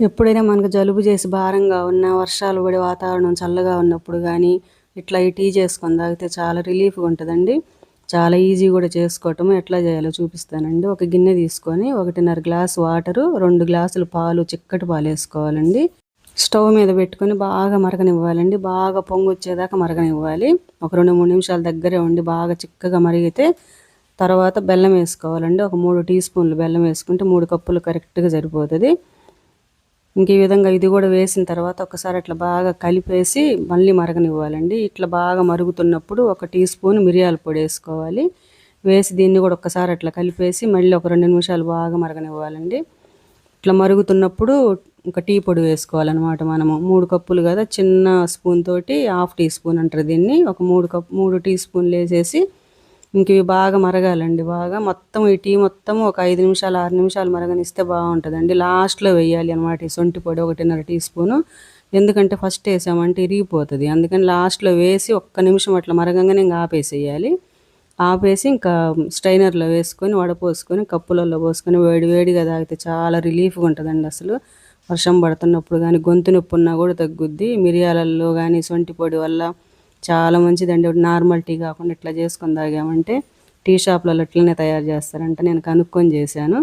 ఎప్పుడైనా మనకు జలుబు చేసి భారంగా ఉన్న వర్షాలు పడి వాతావరణం చల్లగా ఉన్నప్పుడు కానీ ఇట్లా ఈ టీ చేసుకొని తాగితే చాలా రిలీఫ్గా ఉంటుందండి. చాలా ఈజీ కూడా చేసుకోవటం ఎట్లా చేయాలో చూపిస్తానండి. ఒక గిన్నె తీసుకొని ఒకటిన్నర గ్లాస్ వాటరు రెండు గ్లాసులు పాలు చిక్కటి పాలు వేసుకోవాలండి. స్టవ్ మీద పెట్టుకొని బాగా మరగనివ్వాలండి. బాగా పొంగు వచ్చేదాకా మరగనివ్వాలి. ఒక రెండు మూడు నిమిషాల దగ్గరే ఉండి బాగా చిక్కగా మరిగితే తర్వాత బెల్లం వేసుకోవాలండి. ఒక మూడు టీ స్పూన్లు బెల్లం వేసుకుంటే మూడు కప్పులు కరెక్ట్గా సరిపోతుంది. ఇంక ఈ విధంగా ఇది కూడా వేసిన తర్వాత ఒకసారి అట్లా బాగా కలిపేసి మళ్ళీ మరగనివ్వాలండి. ఇట్లా బాగా మరుగుతున్నప్పుడు ఒక టీ స్పూన్ మిరియాల పొడి వేసుకోవాలి. వేసి దీన్ని కూడా ఒకసారి అట్లా కలిపేసి మళ్ళీ ఒక రెండు నిమిషాలు బాగా మరగనివ్వాలండి. ఇట్లా మరుగుతున్నప్పుడు ఒక టీ పొడి వేసుకోవాలన్నమాట మనము. మూడు కప్పులు కదా చిన్న స్పూన్ తోటి హాఫ్ టీ స్పూన్ అంటారు దీన్ని. ఒక మూడు కప్ మూడు టీ స్పూన్లు వేసేసి ఇంక ఇవి బాగా మరగాలండి. బాగా మొత్తం ఈ టీ మొత్తం ఒక ఐదు నిమిషాలు ఆరు నిమిషాలు మరగనిస్తే బాగుంటుందండి. లాస్ట్లో వేయాలి అనమాట ఈ సొంటి పొడి ఒకటిన్నర టీ స్పూను. ఎందుకంటే ఫస్ట్ వేసామంటే ఇరిగిపోతుంది. అందుకని లాస్ట్లో వేసి ఒక్క నిమిషం అట్లా మరగంగానే ఇంకా ఆపేసేయాలి. ఆపేసి ఇంకా స్ట్రైనర్లో వేసుకొని వడపోసుకొని కప్పులలో పోసుకొని వేడి వేడిగా తాగితే చాలా రిలీఫ్గా ఉంటుందండి అసలు. వర్షం పడుతున్నప్పుడు కానీ గొంతు నొప్పి ఉన్నా కూడా తగ్గుద్ది. మిరియాలలో కానీ సొంటి పొడి వల్ల చాలా మంచిదండి. నార్మల్ టీ కాకుండా ఇట్లా చేసుకొని తాగామంటే టీ షాప్లలో ఇట్లనే తయారు చేస్తారంట. నేను కనుక్కొని చేశాను.